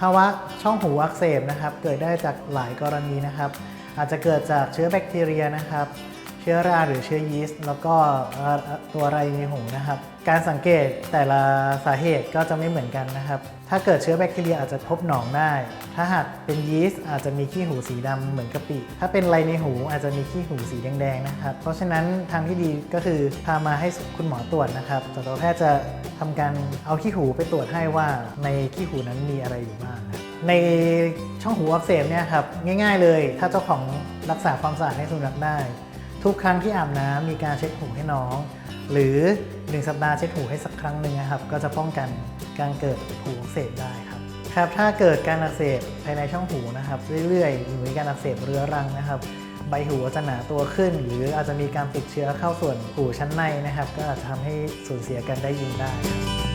ภาวะช่องหูอักเสบนะครับ เกิดได้จากหลายกรณีนะครับ อาจจะเกิดจากเชื้อแบคทีเรียนะครับ เชื้อราหรือเชื้อยีสต์แล้วก็ตัวไรในหูนะครับ การสังเกตแต่ละสาเหตุก็จะไม่เหมือนกันนะครับ ถ้าเกิดเชื้อแบคทีเรียอาจจะพบหนองได้ ถ้าหากเป็นยีสต์อาจจะมีขี้หูสีดำเหมือนกะปิ ถ้าเป็นไรในหูอาจจะมีขี้หูสีแดงๆนะครับ เพราะฉะนั้นทางที่ดีก็คือพามาให้คุณหมอตรวจนะครับสัตวแพทย์จะ ทำการเอาขี้หูไปตรวจให้ว่าในขี้หูนั้นมีอะไรอยู่บ้างครับในช่องหูอักเสบเนี่ยครับง่าย ๆ เลย ถ้าเจ้าของรักษาความสะอาดให้สุนัขได้ ทุกครั้งที่อาบน้ำมีการเช็ดหูให้น้อง หรือ1สัปดาห์เช็ดหูให้สักครั้งหนึ่งนะครับ ก็จะป้องกันการเกิดหูอักเสบได้ครับครับถ้าเกิดการอักเสบภายในช่องหูนะครับ เรื่อยๆหรือมีการอักเสบเรื้อรังนะครับ ใบหูจะหนาตัวขึ้น หรืออาจจะมีการติดเชื้อเข้าส่วนหูชั้นในนะครับ ก็อาจจะทำให้สูญเสียการได้ยินได้